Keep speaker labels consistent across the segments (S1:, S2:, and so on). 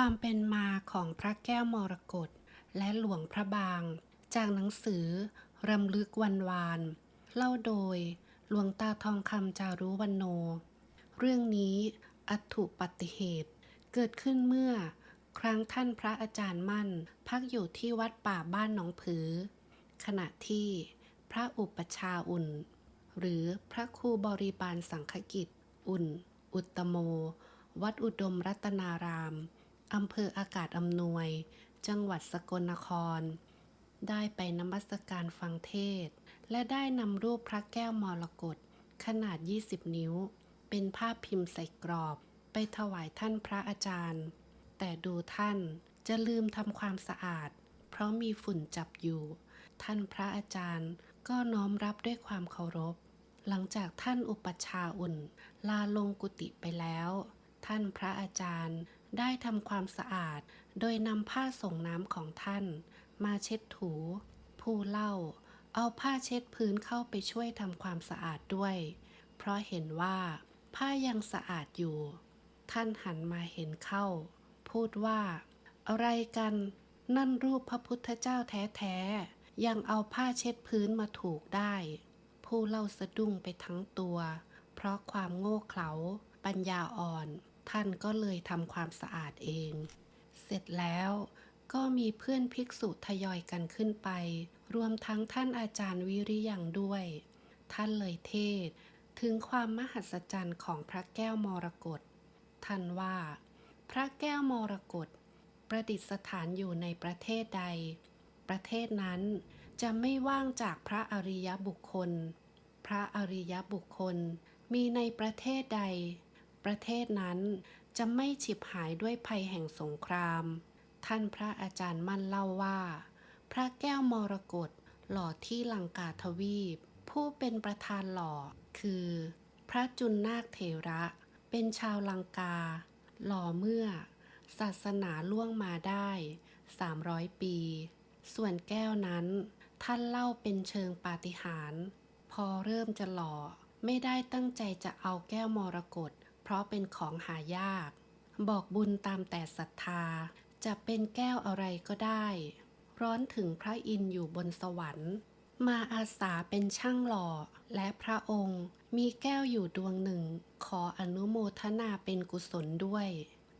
S1: ความเป็นมาของพระแก้วมรกตและหลวงพระบาง จากหนังสือรำลึกวันวาน เล่าโดยหลวงตาทองคำจารุวันโน เรื่องนี้อัตถุปฏิเหตุ เกิดขึ้นเมื่อ ครั้งท่านพระอาจารย์มั่น พักอยู่ที่วัดป่าบ้านหนองผือ ขณะที่พระอุปชาอุ่น หรือพระครูบริบาลสังฆกิจ อุ่น อุตตโม วัดอุดมรัตนาราม อำเภออากาศอำนวย จังหวัดสกลนคร ได้ไปนมัสการฟังเทศ และได้นำรูปพระแก้วมรกตขนาด 20 นิ้ว เป็นภาพพิมพ์ใส่กรอบ ไปถวายท่านพระอาจารย์ แต่ดูท่านจะลืมทำความสะอาด เพราะมีฝุ่นจับอยู่ ท่านพระอาจารย์ก็น้อมรับด้วยความเคารพ หลังจากท่านอุปชาอุ่น ลาลงกุฏิไปแล้ว ท่านพระอาจารย์ ได้ทำความสะอาด โดยนำผ้าส่งน้ำของท่าน มาเช็ดถู ผู้เล่า เอาผ้าเช็ดพื้นเข้าไปช่วยทำความสะอาดด้วย เพราะเห็นว่า ผ้ายังสะอาดอยู่ ท่านหันมาเห็นเข้า พูดว่า อะไรกัน นั่นรูปพระพุทธเจ้าแท้ๆ ยังเอาผ้าเช็ดพื้นมาถูกได้ ผู้เล่าสะดุ้งไปทั้งตัว เพราะความโง่เขลาปัญญาอ่อน ท่านก็เลยทำความสะอาดเอง เสร็จแล้วก็มีเพื่อนภิกษุทยอยกันขึ้นไป รวมทั้งท่านอาจารย์วิริยังด้วย ท่านเลยเทศ ถึงความมหัศจรรย์ของพระแก้วมรกตท่านว่า พระแก้วมรกตประดิษฐานอยู่ในประเทศใด ประเทศนั้นจะไม่ว่างจากพระอริยบุคคล พระอริยบุคคลมีในประเทศใด ประเทศนั้น จะไม่ฉิบหายด้วยภัยแห่งสงคราม ท่านพระอาจารย์มั่นเล่าว่า พระแก้วมรกตหล่อที่ลังกาทวีป ผู้เป็นประธานหล่อคือ พระจุนนาคเถระ เป็นชาวลังกา หล่อเมื่อ ศาสนาล่วงมาได้ 300 ปี ส่วนแก้วนั้นท่านเล่าเป็นเชิงปาฏิหาริย์พอเริ่มจะหล่อไม่ได้ตั้งใจจะเอาแก้วมรกต เพราะเป็นของหายาก บอกบุญตามแต่ศรัทธา จะเป็นแก้วอะไรก็ได้ ร้อนถึงพระอินทร์อยู่บนสวรรค์ มาอาสาเป็นช่างหล่อ และพระองค์มีแก้วอยู่ดวงหนึ่ง ขออนุโมทนาเป็นกุศลด้วย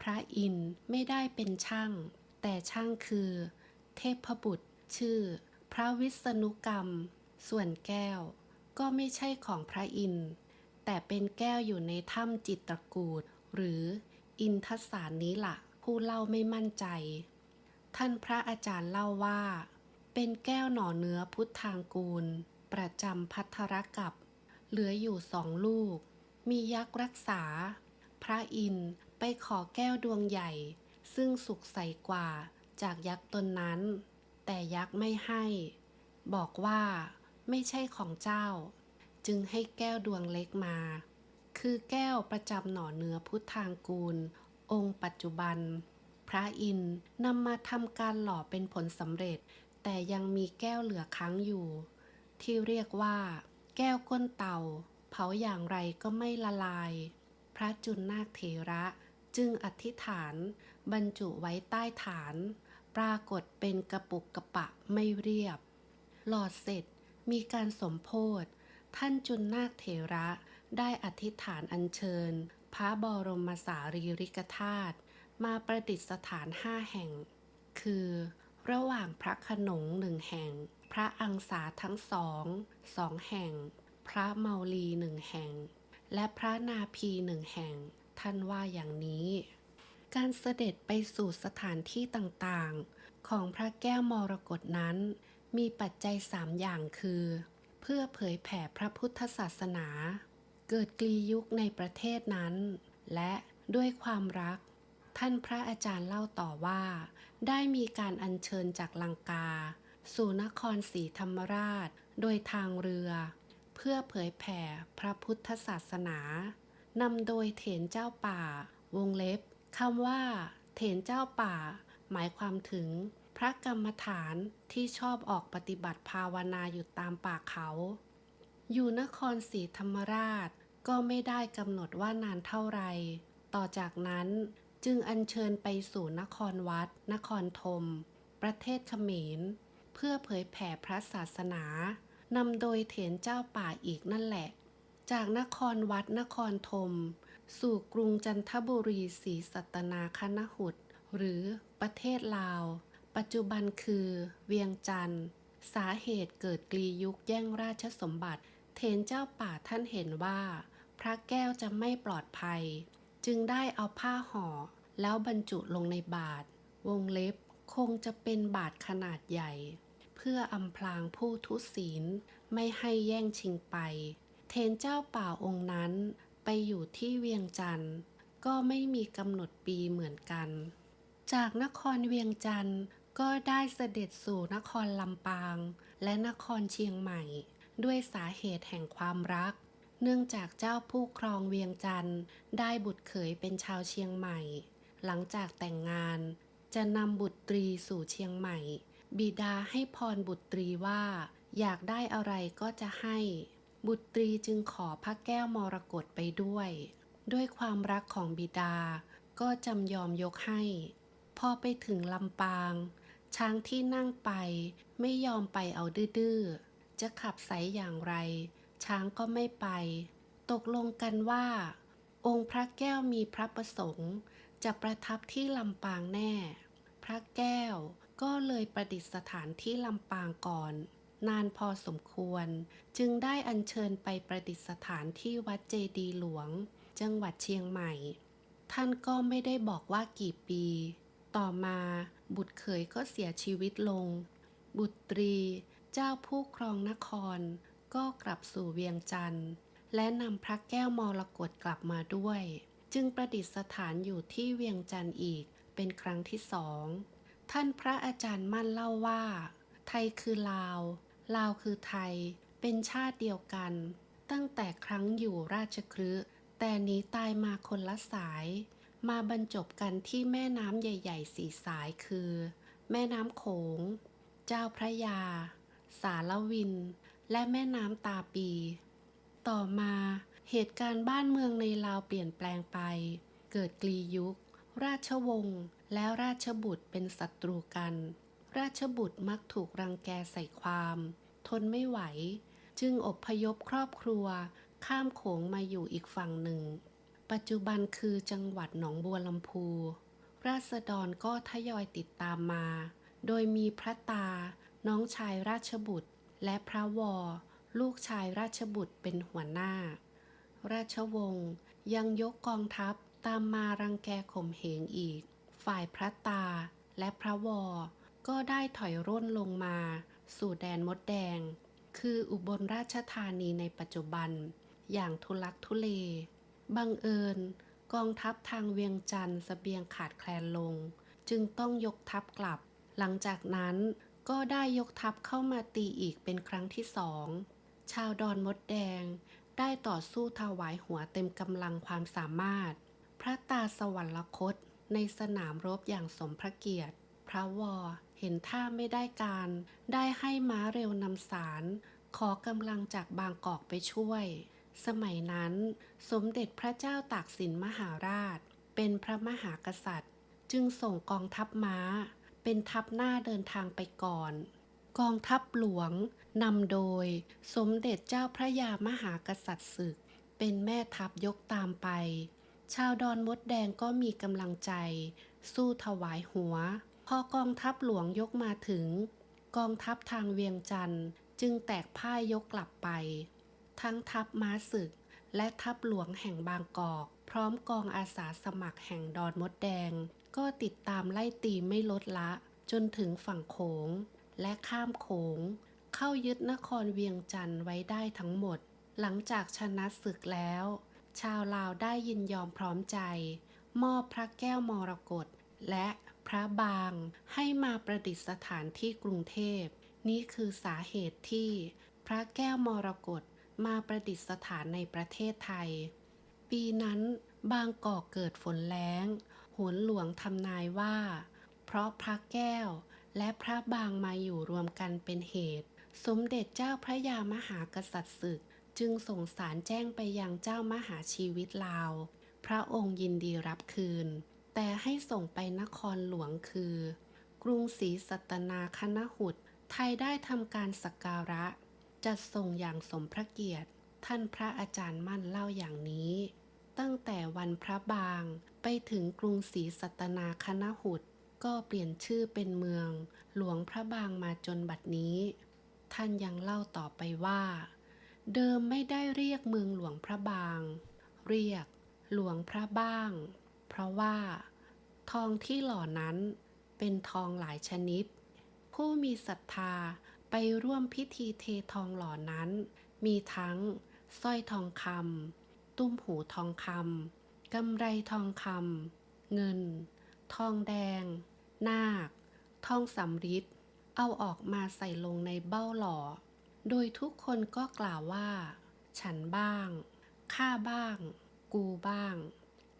S1: พระอินทร์ไม่ได้เป็นช่าง แต่ช่างคือ เทพบุตร ชื่อ พระวิษณุกรรม ส่วนแก้ว ก็ไม่ใช่ของพระอินทร์ แต่เป็นแก้วอยู่ในถ้ำจิตรกูดหรืออินทสารนี้ละ่ะ ผู้เล่าไม่มั่นใจ ท่านพระอาจารย์เล่าว่า เป็นแก้วหน่อเนื้อพุทธางกูล ประจำพัทธรกับ เหลืออยู่สองลูก มียักษ์รักษา พระอินไปขอแก้วดวงใหญ่ ซึ่งสุขใสกว่าจากยักษ์ตนนั้น แต่ยักษ์ไม่ให้ บอกว่าไม่ใช่ของเจ้า จึงให้แก้วดวงเล็กมา คือแก้วประจำหน่อเนื้อพุทธางกูล องค์ปัจจุบัน พระอินนำมาทำการหล่อเป็นผลสำเร็จ แต่ยังมีแก้วเหลือค้างอยู่ ที่เรียกว่า แก้วก้นเต่า เผาอย่างไรก็ไม่ละลาย พระจุนนาคเถระจึงอธิษฐาน บรรจุไว้ใต้ฐาน ปรากฏเป็นกระปุกกระปะไม่เรียบ หลอดเสร็จมีการสมโพธ ท่านจุนนาคเถระได้อธิษฐานอัญเชิญ พระบรมสารีริกธาตุมาประดิษฐานห้าแห่ง คือ ระหว่างพระขนงหนึ่งแห่ง พระอังสาทั้งสองสองแห่ง พระเมาลีหนึ่งแห่ง และพระนาพีหนึ่งแห่ง ท่านว่าอย่างนี้ การเสด็จไปสู่สถานที่ต่างๆ ของพระแก้วมรกตนั้น มีปัจจัยสามอย่างคือ เพื่อเผยแผ่พระพุทธศาสนา เกิดกลียุคในประเทศนั้น และด้วยความรัก ท่านพระอาจารย์เล่าต่อว่า ได้มีการอัญเชิญจากลังกา สู่นครศรีธรรมราช โดยทางเรือ เพื่อเผยแผ่พระพุทธศาสนานำโดยเถนเจ้าป่า วงเล็บคำว่า เถนเจ้าป่า หมายความถึง พระกรรมฐานที่ชอบออกปฏิบัติภาวนาอยู่ตามป่าเขา อยู่นครศรีธรรมราชก็ไม่ได้กำหนดว่านานเท่าไร ต่อจากนั้นจึงอัญเชิญไปสู่นครวัด นครธม ประเทศเขมร เพื่อเผยแผ่พระศาสนานำโดยเถนเจ้าป่าอีกนั่นแหละ จากนครวัดนครธม สู่กรุงจันทบุรีศรีสัตนาคณหุตหรือประเทศลาว ปัจจุบันคือเวียงจันทร์ สาเหตุเกิดกลียุคแย่งราชสมบัติเถนเจ้าป่าท่านเห็นว่า พระแก้วจะไม่ปลอดภัย จึงได้เอาผ้าห่อ แล้วบรรจุลงในบาท วงเล็บคงจะเป็นบาทขนาดใหญ่ เพื่ออำพรางผู้ทุศีลไม่ให้แย่งชิงไป เทนเจ้าป่าองค์นั้น ไปอยู่ที่เวียงจันทร์ ก็ไม่มีกำหนดปีเหมือนกัน จากนครเวียงจันทร์ ก็ได้เสด็จสู่นครลำปาง และนครเชียงใหม่ ด้วยสาเหตุแห่งความรัก เนื่องจากเจ้าผู้ครองเวียงจันทร์ได้บุตรเขยเป็นชาวเชียงใหม่ หลังจากแต่งงาน จะนำบุตรีสู่เชียงใหม่ บิดาให้พรบุตรีว่า อยากได้อะไรก็จะให้ บุตรีจึงขอพระแก้วมรกตไปด้วย ด้วยความรักของบิดาก็จำยอมยกให้ พอไปถึงลำปาง ช้างที่นั่งไปไม่ยอมไปเอาดื้อจะขับไสอย่างไร ช้างก็ไม่ไป ตกลงกันว่า องค์พระแก้วมีพระประสงค์ จะประทับที่ลำปางแน่ พระแก้วก็เลยประดิษฐานที่ลำปางก่อน นานพอสมควร จึงได้อัญเชิญไปประดิษฐานที่วัดเจดีหลวง จังหวัดเชียงใหม่ ท่านก็ไม่ได้บอกว่ากี่ปี ต่อมาบุตรเขยก็เสียชีวิตลง บุตรี เจ้าผู้ครองนคร ก็กลับสู่เวียงจันทร์ และนำพระแก้วมรกตกลับมาด้วย จึงประดิษฐานอยู่ที่เวียงจันทร์อีกเป็นครั้งที่สองท่านพระอาจารย์มั่นเล่าว่า ไทยคือลาว ลาวคือไทย เป็นชาติเดียวกัน ตั้งแต่ครั้งอยู่ราชคฤห์แต่นี้ตายมาคนละสาย มาบรรจบกันที่แม่น้ำใหญ่ๆสีสายคือ แม่น้ำโขง เจ้าพระยา สารวิน และแม่น้ำตาปี ต่อมาเหตุการณ์บ้านเมืองในลาวเปลี่ยนแปลงไป เกิดกลียุค ราชวงศ์และราชบุตรเป็นศัตรูกัน ราชบุตรมักถูกรังแกใส่ความ ทนไม่ไหว จึงอบพยพครอบครัว ข้ามโขงมาอยู่อีกฝั่งหนึ่ง ปัจจุบันคือจังหวัดหนองบัวลำพู ราษฎรก็ทยอยติดตามมา โดยมีพระตา น้องชายราชบุตร และพระวอ ลูกชายราชบุตรเป็นหัวหน้า ราชวงศ์ยังยกกองทัพตามมารังแกข่มเหงอีก ฝ่ายพระตาและพระวอ ก็ได้ถอยร่นลงมา สู่แดนมดแดง คืออุบลราชธานีในปัจจุบัน อย่างทุลักทุเล บังเอิญ กองทัพทางเวียงจันทร์สเสบียงขาดแคลนลง จึงต้องยกทัพกลับ หลังจากนั้นก็ได้ยกทัพเข้ามาตีอีกเป็นครั้งที่สองชาวดอนมดแดงได้ต่อสู้ถวายหัวเต็มกำลังความสามารถ พระตาสวรรคตในสนามรบอย่างสมพระเกียรติ พระวอเห็นท่าไม่ได้การ ได้ให้ม้าเร็วนำสาร ขอกำลังจากบางกอกไปช่วย สมัยนั้น สมเด็จพระเจ้าตากสินมหาราช เป็นพระมหากษัตริย์ จึงส่งกองทัพม้า เป็นทัพหน้าเดินทางไปก่อน กองทัพหลวงนำโดย สมเด็จเจ้าพระยามหากษัตริย์ศึก เป็นแม่ทัพยกตามไป ชาวดอนมดแดงก็มีกำลังใจ สู้ถวายหัว พอกองทัพหลวงยกมาถึง กองทัพทางเวียงจันทร์จึงแตกพ่ายยกกลับไป ทั้งทัพม้าศึก และทัพหลวงแห่งบางกอก พร้อมกองอาสาสมัครแห่งดอนมดแดง ก็ติดตามไล่ตีไม่ลดละ จนถึงฝั่งโขง และข้ามโขง เข้ายึดนครเวียงจันทร์ไว้ได้ทั้งหมด หลังจากชนะศึกแล้ว ชาวลาวได้ยินยอมพร้อมใจ มอบพระแก้วมรกตและพระบางให้มาประดิษฐานที่กรุงเทพ นี่คือสาเหตุที่พระแก้วมรกต มาประดิษฐานในประเทศไทย ปีนั้นบางกอกเกิดฝนแล้งโหนหลวงทำนายว่า เพราะพระแก้วและพระบางมาอยู่รวมกันเป็นเหตุ สมเด็จเจ้าพระยามหากษัตริย์ศึก จึงส่งสารแจ้งไปยังเจ้ามหาชีวิตลาว พระองค์ยินดีรับคืน แต่ให้ส่งไปนครหลวงคือ กรุงศรีสัตนาคณหุตไทยได้ทำการสักการะ จัดส่งอย่างสมพระเกียรติ ท่านพระอาจารย์มั่นเล่าอย่างนี้ ตั้งแต่วันพระบางไปถึงกรุงศรีสัตนาคณหุตก็เปลี่ยนชื่อเป็นเมือง หลวงพระบางมาจนบัดนี้ ท่านยังเล่าต่อไปว่า เดิมไม่ได้เรียกเมืองหลวงพระบาง เรียก หลวงพระบ้าง เพราะว่า ทองที่หล่อนั้นเป็นทองหลายชนิด ผู้มีศรัทธา ไปร่วมพิธีเททองหล่อนั้น มีทั้งสร้อยทองคำตุ้มหูทองคำกำไรทองคำเงิน ทองแดง นาค ทองสำริดเอาออกมาใส่ลงในเบ้าหล่อ โดยทุกคนก็กล่าวว่า ฉันบ้าง ข้าบ้าง กูบ้าง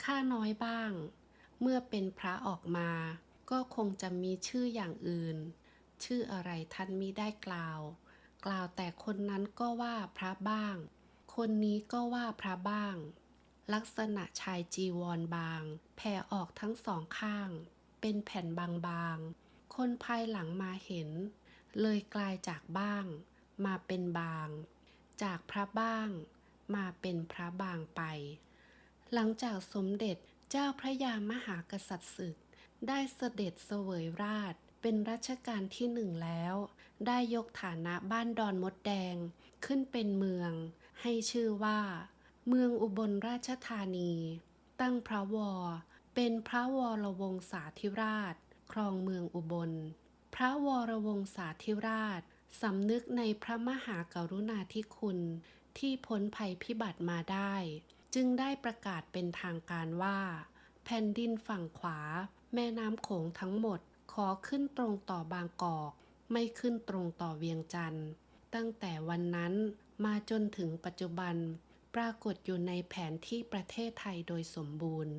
S1: ข้าน้อยบ้าง เมื่อเป็นพระออกมา ก็คงจะมีชื่ออย่างอื่น ชื่ออะไรท่านมิได้กล่าว กล่าวแต่คนนั้นก็ว่าพระบ้าง คนนี้ก็ว่าพระบ้าง ลักษณะชายจีวรบาง แผ่ออกทั้งสองข้าง เป็นแผ่นบางๆ คนภายหลังมาเห็น เลยกลายจากบ้าง มาเป็นบาง จากพระบ้าง มาเป็นพระบางไป หลังจากสมเด็จเจ้าพระยามหากษัตริย์ศึกได้เสด็จเสวยราช เป็นรัชกาลที่หนึ่งแล้ว ได้ยกฐานะบ้านดอนมดแดงขึ้นเป็นเมือง ให้ชื่อว่า เมืองอุบลราชธานี ตั้งพระวรเป็นพระวรวงศาธิราช ครองเมืองอุบล พระวรวงศาธิราชสำนึกในพระมหากรุณาธิคุณ ที่พ้นภัยพิบัติมาได้ จึงได้ประกาศเป็นทางการว่า แผ่นดินฝั่งขวา แม่น้ำโขงทั้งหมด ขอขึ้นตรงต่อบางกอก ไม่ขึ้นตรงต่อเวียงจันทร์ ตั้งแต่วันนั้นมาจนถึงปัจจุบัน ปรากฏอยู่ในแผนที่ประเทศไทยโดยสมบูรณ์